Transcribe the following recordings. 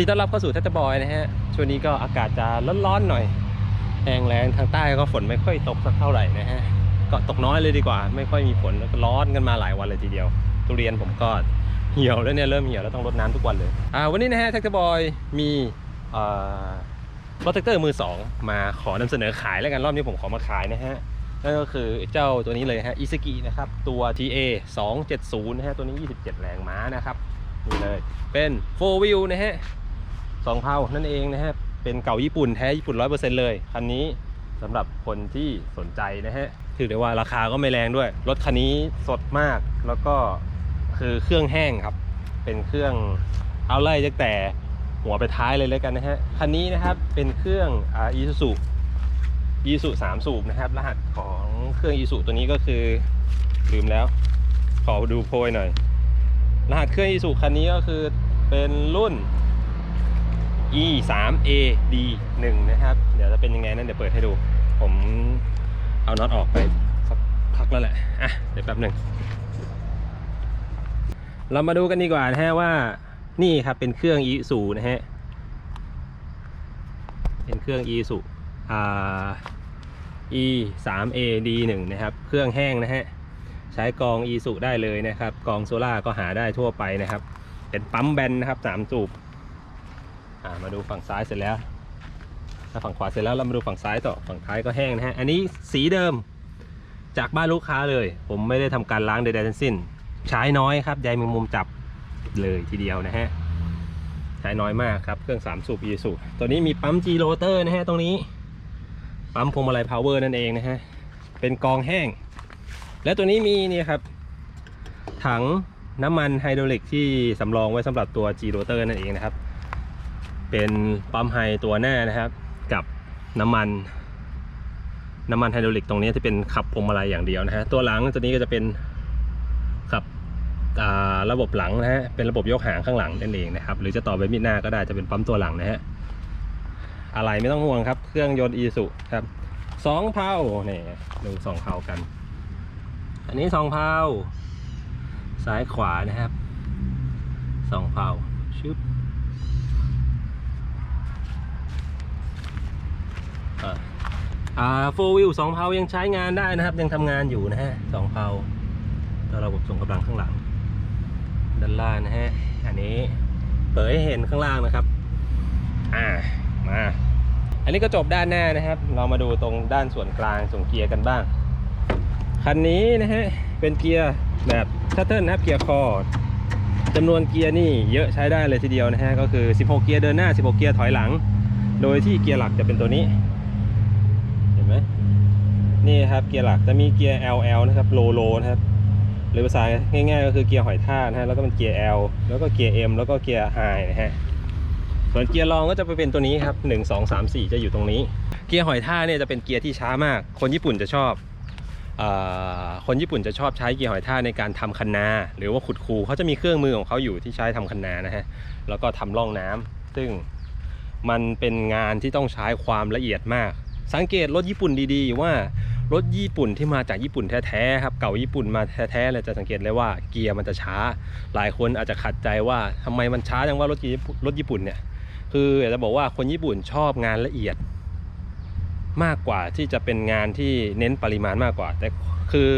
ยินดีต้อนรับเข้าสู่ทัตบอยนะฮะ ช่วงนี้ก็อากาศจะร้อนๆหน่อย แห้งแล้งทางใต้ก็ฝนไม่ค่อยตกสักเท่าไหร่นะฮะ ก็ตกน้อยเลยดีกว่า ไม่ค่อยมีฝนแล้วก็ร้อนกันมาหลายวันเลยทีเดียว ทุเรียนผมก็เหี่ยวแล้วเนี่ยเริ่มเหี่ยวแล้วต้องรดน้ำทุกวันเลย อ่าวันนี้นะฮะทัตบอยมีรถแท็กเตอร์มือสองมาขอนำเสนอขายแล้วกันรอบนี้ผมขอมาขายนะฮะนั่นก็คือเจ้าตัวนี้เลยฮะอิซกินะครับตัว TA 270นะฮะตัวนี้ 27 แรงม้านะครับนี่เลยเป็น 4 wheel นะฮะ สองเพานั่นเองนะฮะเป็นเก่าญี่ปุ่นแท้ญี่ปุ่น100%เลยคันนี้สำหรับคนที่สนใจนะฮะถือได้ว่าราคาก็ไม่แรงด้วย รถคันนี้สดมากแล้วก็คือเครื่องแห้งครับ เป็นเครื่องเอาไล่ตั้งแต่หัวไปท้ายเลยแล้วกันนะฮะคันนี้นะครับเป็นเครื่องอ่า Isuzu อีสุสามสูบนะครับ รหัสของเครื่องอีสุตัวนี้ก็คือลืมแล้ว ขอดูโพยหน่อย รหัสเครื่องอีสุคันนี้ก็คือเป็นรุ่น e 3 a d 1นะครับ เดี๋ยวจะเป็นยังไงนั่นเดี๋ยวเปิดให้ดู ผมเอาน็อตออกไปสักพักแล้วแหละ อะ เดี๋ยวแป๊บหนึ่ง เรามาดูกันดีกว่านะฮะว่า นี่ครับเป็นเครื่องอีสุนะฮะ เป็นเครื่องอีสุอ่า e 3 a d 1นะครับ เครื่องแห้งนะฮะ ใช้กอง e สุได้เลยนะครับ กองโซล่าก็หาได้ทั่วไปนะครับ เป็นปั๊มแบนนะครับสามสูบ มาดูฝั่งซ้ายเสร็จแล้วถ้าฝั่งขวาเสร็จแล้วเรามาดูฝั่งซ้ายต่อฝั่งท้ายก็แห้งนะฮะอันนี้สีเดิมจากบ้านลูกค้าเลย ผมไม่ได้ทำการล้างใดๆทั้งสิ้น ใช้น้อยครับใยแมงมุมจับเลยทีเดียวนะฮะใช้น้อยมากครับเครื่อง3สูบ e สูตัวนี้มีปั๊ม G rotor นะฮะตรงนี้ปั๊มพวงมาลัย power นั่นเองนะฮะเป็นกองแห้ง และตัวนี้มีนี่ครับ ถังน้ำมันไฮดรอลิกที่สำรองไว้สำหรับตัว G rotor นั่นเองนะครับ เป็นปั๊มไฮตัวหน้านะครับ กับน้ำมัน น้ำมันไฮดรอลิกตรงนี้ที่เป็นขับพวงมาลัยอย่างเดียวนะฮะตัวหลังตัวนี้ก็จะเป็นขับระบบหลังนะฮะเป็นระบบยกหางข้างหลังนั่นเองนะครับ หรือจะต่อไปมิดหน้าก็ได้จะเป็นปั๊มตัวหลังนะฮะอะไรไม่ต้องห่วงครับ เครื่องยนต์อีสุครับสองเพาเนี่ยดูสองเพากัน อันนี้สองเพาซ้ายขวานะครับสองเพาชึบ อ่าโฟวิลสองเพายังใช้งานได้นะครับ ยังทำงานอยู่นะฮะสองเพาตัวระบบส่งกำลังข้างหลัง ด้านล่างนะฮะ อันนี้เปิดให้เห็นข้างล่างนะครับ อ่ามา อันนี้ก็จบด้านหน้านะครับ เรามาดูตรงด้านส่วนกลางส่วนเกียร์กันบ้าง คันนี้นะฮะ เป็นเกียร์แบบชัตเทิลนะครับเกียร์คอร์ดจำนวนเกียร์นี่เยอะใช้ได้เลยทีเดียวนะฮะ ก็คือ 16 เกียร์เดินหน้า 16 เกียร์ถอยหลัง โดยที่เกียร์หลักจะเป็นตัวนี้ นี่ครับเกียร์หลักจะมีเกียร์ LL นะครับโลโลนะครับหรือภาษาง่ายๆก็คือเกียร์หอยทากนะฮะแล้วก็เป็นเกียร์ L แล้วก็เกียร์ M แล้วก็เกียร์ High นะฮะส่วนเกียร์รองก็จะไปเป็นตัวนี้ครับ1 2 3 4 จะอยู่ตรงนี้ เกียร์หอยทากเนี่ยจะเป็นเกียร์ที่ช้ามาก คนญี่ปุ่นจะชอบอคนญี่ปุ่นจะชอบใช้เกียร์หอยทากในการทำคันนา หรือว่าขุดคูเขาจะมีเครื่องมือของเขาอยู่ที่ใช้ทำคันนานะฮะแล้วก็ทำร่องน้ำซึ่งมันเป็นงานที่ต้องใช้ความละเอียดมาก สังเกตรถญี่ปุ่นดีๆว่า รถญี่ปุ่นที่มาจากญี่ปุ่นแท้ๆครับเก่าญี่ปุ่นมาแท้ๆเลยจะสังเกตเลยว่าเกียร์มันจะช้า หลายคนอาจจะขัดใจว่าทำไมมันช้าจังว่ารถญี่ปุ่นรถญี่ปุ่นเนี่ยคืออยากจะบอกว่าคนญี่ปุ่นชอบงานละเอียด มากกว่าที่จะเป็นงานที่เน้นปริมาณมากกว่า แต่คือ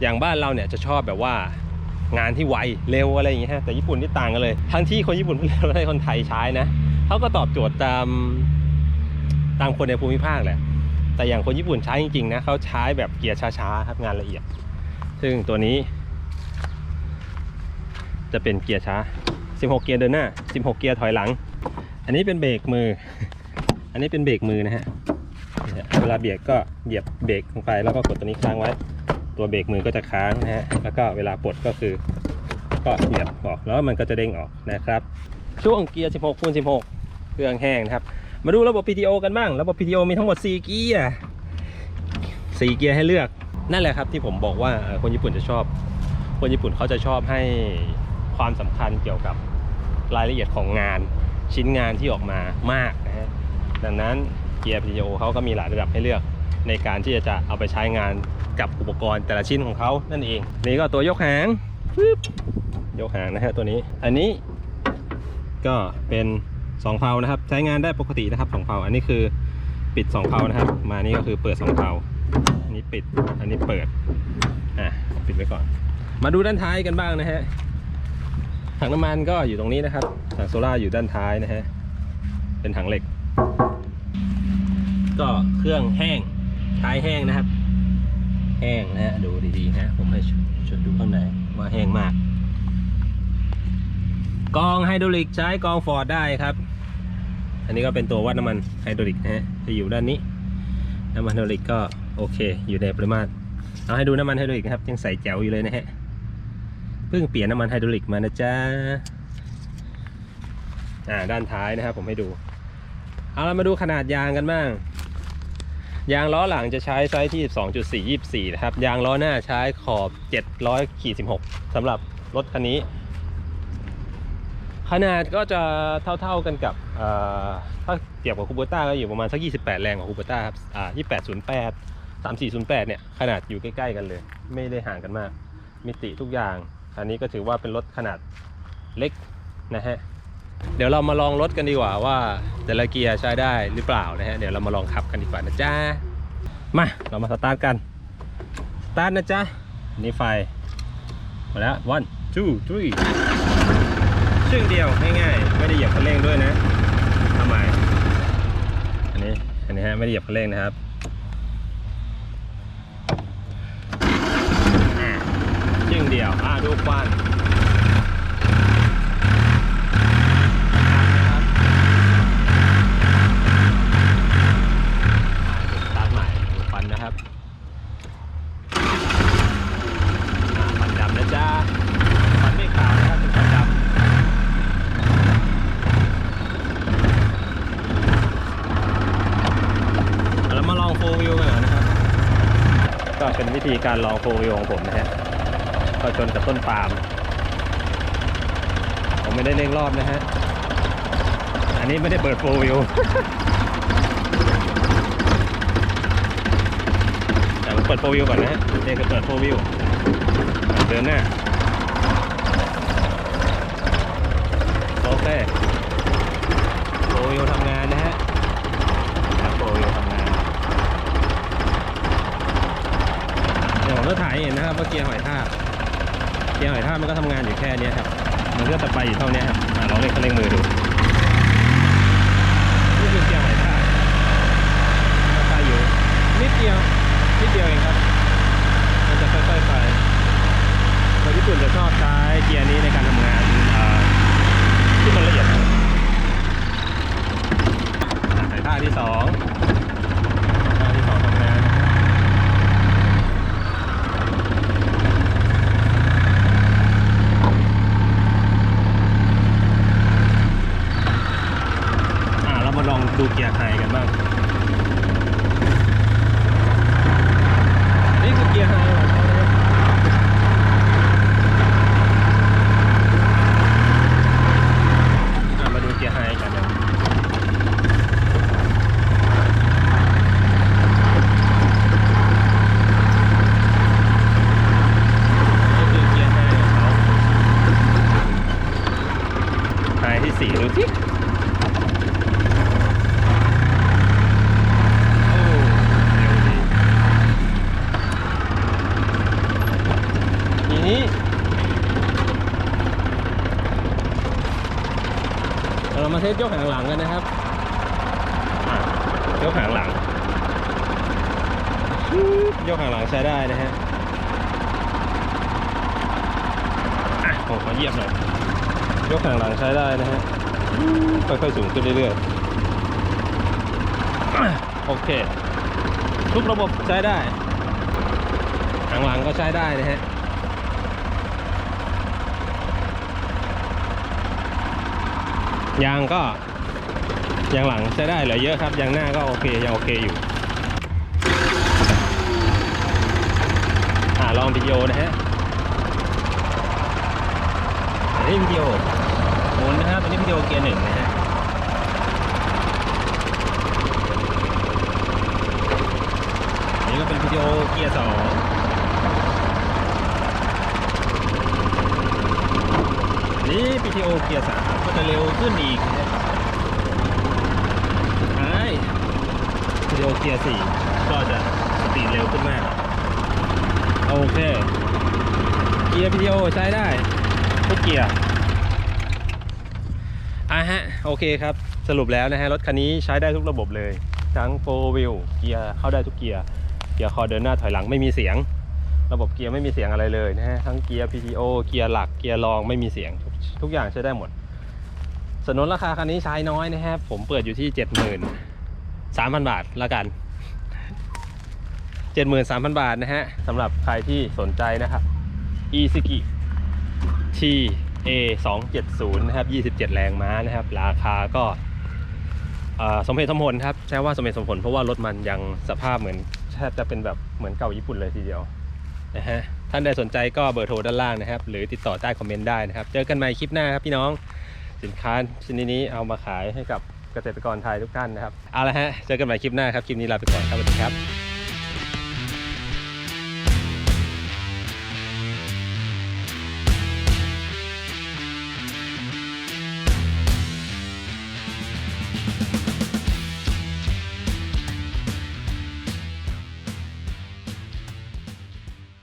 อย่างบ้านเราเนี่ยจะชอบแบบว่างานที่ไวเร็วอะไรอย่างเงี้ยฮะแต่ญี่ปุ่นนี่ต่างกันเลย ทั้งที่คนญี่ปุ่นเร็วให้คนไทยใช้นะเขาก็ตอบโจทย์ตามตามคนในภูมิภาคแหละ แต่อย่างคนญี่ปุ่นใช้จริงๆนะเขาใช้แบบเกียร์ช้าๆครับงานละเอียด ซึ่งตัวนี้ จะเป็นเกียร์ช้า 16 เกียร์เดินหน้า 16 เกียร์ถอยหลัง อันนี้เป็นเบรกมือ อันนี้เป็นเบรกมือนะฮะเวลาเบรกก็เหยียบเบรกลงไปแล้วก็กดตัวนี้ค้างไว้ ตัวเบรกมือก็จะค้างนะฮะแล้วก็เวลาปลดก็คือก็เหยียบออกแล้วมันก็จะเด้งออกนะครับ ช่วงเกียร์ 16คูณ16 เครื่องแห้งนะครับ มาดูระบบ PTO กันบ้าง ระบบ PTO มีทั้งหมด 4 เกียร์ 4 เกียร์ให้เลือก นั่นแหละครับที่ผมบอกว่าคนญี่ปุ่นจะชอบ คนญี่ปุ่นเขาจะชอบให้ความสำคัญเกี่ยวกับรายละเอียดของงานชิ้นงานที่ออกมามากนะฮะ ดังนั้นเกียร์ PTO เขาก็มีหลายระดับให้เลือกในการที่จะเอาไปใช้งานกับอุปกรณ์แต่ละชิ้นของเขานั่นเอง นี่ก็ตัวยกหางยกหางนะฮะตัวนี้ อันนี้ก็เป็น สองเพลานะครับ ใช้งานได้ปกตินะครับสองเพลาอันนี้คือปิดสองเพลานะครับ มานี่ก็คือเปิดสองเพลาอันนี้ปิดอันนี้เปิดอะปิดไว้ก่อน มาดูด้านท้ายกันบ้างนะฮะถังน้ำมันก็อยู่ตรงนี้นะครับถังโซล่าอยู่ด้านท้ายนะฮะเป็นถังเหล็ก ก็เครื่องแห้งท้ายแห้งนะครับ แห้งนะฮะดูดีๆนะผมให้ช่วยดูข้างในว่าแห้งมากกองไฮดรอลิกใช้กองฟอร์ดได้ครับ อันนี้ก็เป็นตัววัดน้ำมันไฮดรอลิกนะฮะจะอยู่ด้านนี้ น้ำมันไฮดรอลิกก็โอเค อยู่ในปริมาตร เอาให้ดูน้ำมันไฮดรอลิกนะครับยังใส่แจ๋วอยู่เลยนะฮะ เพิ่งเปลี่ยนน้ำมันไฮดรอลิกมานะจ๊ะ อ่าด้านท้ายนะครับผมให้ดู เอาเรามาดูขนาดยางกันบ้าง ยางล้อหลังจะใช้ไซส์ที่2.4 24 นะครับ ยางล้อหน้าใช้ขอบ 700ขีด16สำหรับรถคันนี้ ขนาดก็จะเท่าๆกันกับถ้าเทียบกับคูเปอร์ต้าก็อยู่ประมาณสัก 28 แรงของคูเปอร์ต้าครับอ่า2808 3408 เนี่ย ขนาดอยู่ใกล้ๆกันเลย ไม่ได้ห่างกันมาก มิติทุกอย่าง อันนี้ก็ถือว่าเป็นรถขนาดเล็กนะฮะ เดี๋ยวเรามาลองรถกันดีกว่าว่า แต่ละเกียร์ใช้ได้หรือเปล่านะฮะ เดี๋ยวเรามาลองขับกันดีกว่านะจ๊ะ มาเรามาสตาร์ทกัน สตาร์ทนะจ๊ะ นี่ไฟ มาแล้ว one two three ชึ่งเดียวง่ายๆไม่ได้เหยียบคันเร่งด้วยนะทำไมอันนี้อันนี้ฮะไม่ได้เหยียบคันเร่งนะครับชึ่งเดียวอ่าดูควันสตาร์ทใหม่ดูควันนะครับอ่าควันดำนะจ๊ะควันไม่ขาวนะครับเป็นควันดำ เรามาลองโฟวิวกันก่อนนะครับ ก็เป็นวิธีการลองโฟวิวของผมนะฮะก็ชนกับต้นปาล์มผมไม่ได้เร่งรอบนะฮะ อันนี้ไม่ได้เปิดโฟวิวแต่ผมเปิดโฟวิวก่อนนะฮะเนี่คือเปิดโฟวิวเดินหน้าโอเคโฟวิวทำงานนะฮะ ครับโปรยทำงาน เดี๋ยวผมจะถ่ายเห็นนะครับว่าเกียร์หอยทากเกียร์หอยทากมันก็ทำงานอยู่แค่นี้ครับ มันก็จะไปอยู่เท่านี้ครับอะลองเล่นคันเร่งมือดูนี่คือเกียร์หอยทากมันไปอยู่นิดเดียวนิดเดียวเองครับ มันจะค่อยๆไปคนญี่ปุ่นจะชอบใช้เกียร์นี้ในการทำงานที่มันละเอียดหอะใส่ท่าที่สองท่าที่สองทำงานนะฮะอะเรา มาลองดูเกียร์ไฮกันบ้าง นี่คือเกียร์ไฮของเขานะอะมาดูเกียร์ไฮกันนะนี่คือเกียร์ไฮของเขาไฮที่สี่ดูสิโอ้เร็วดีทีนี้เรามาเทส ยกหางหลังกันนะครับยกหางหลังยกหางหลังใช้ได้นะฮะผมขอเยียบหน่อยยกหางหลังใช้ได้นะฮะค่อยๆสูงขึ้นเรื่อยๆโอเคทุกระบบใช้ได้หางหลังก็ใช้ได้นะฮะ ยางก็ยางหลังใช้ได้เหลือเยอะครับยางหน้าก็โอเคยังโอเคอยู่อ่าลองวิดีโอนะฮะอันนี้วิดีโอหมุนนะครับอันนี้วิดีโอเกียร์หนึ่งนะฮะอันนี้ก็เป็นวิดีโอเกียร์สองนนี้วิดีโอเกียร์สาม จะเร็วขึ้นอีกนะใช่วิดีโอเกียร์สี่ก็จะสปีดเร็วขึ้นมาก โอเค เกียร์วิดีโอใช้ได้ทุกเกียร์อะฮะ โอเคครับ สรุปแล้วนะฮะ รถคันนี้ใช้ได้ทุกระบบเลย ทั้ง4 wheel เกียร์เข้าได้ทุกเกียร์ เกียร์คอเดินหน้าถอยหลังไม่มีเสียง ระบบเกียร์ไม่มีเสียงอะไรเลยนะฮะ ทั้งเกียร์ PTO เกียร์หลัก เกียร์รองไม่มีเสียงททุกอย่างใช้ได้หมด สนนราคาคันนี้ใช้น้อยนะฮะผมเปิดอยู่ที่70,000 3,000บาทละกัน73,000บาทนะฮะสำหรับใครที่สนใจนะครับ e s k i T A 270นย์นะครับ27แรงม้านะครับ ราคาก็สมเหตุสมผลครับใช้ว่าสมเหตุสมผลเพราะว่ารถมันยังสภาพเหมือนแทบจะเป็นแบบเหมือนเก่าญี่ปุ่นเลยทีเดียวนะฮะท่านใดสนใจก็เบอร์โทรด้านล่างนะครับ หรือติดต่อใต้คอมเมนต์ได้นะครับ เจอกันใหม่คลิปหน้าครับพี่น้อง สินค้าชนิดนี้เอามาขายให้กับเกษตรกรไทยทุกท่านนะครับ เอาละฮะ เจอกันใหม่คลิปหน้าครับ คลิปนี้ลาไปก่อนครับสวัสดีครับ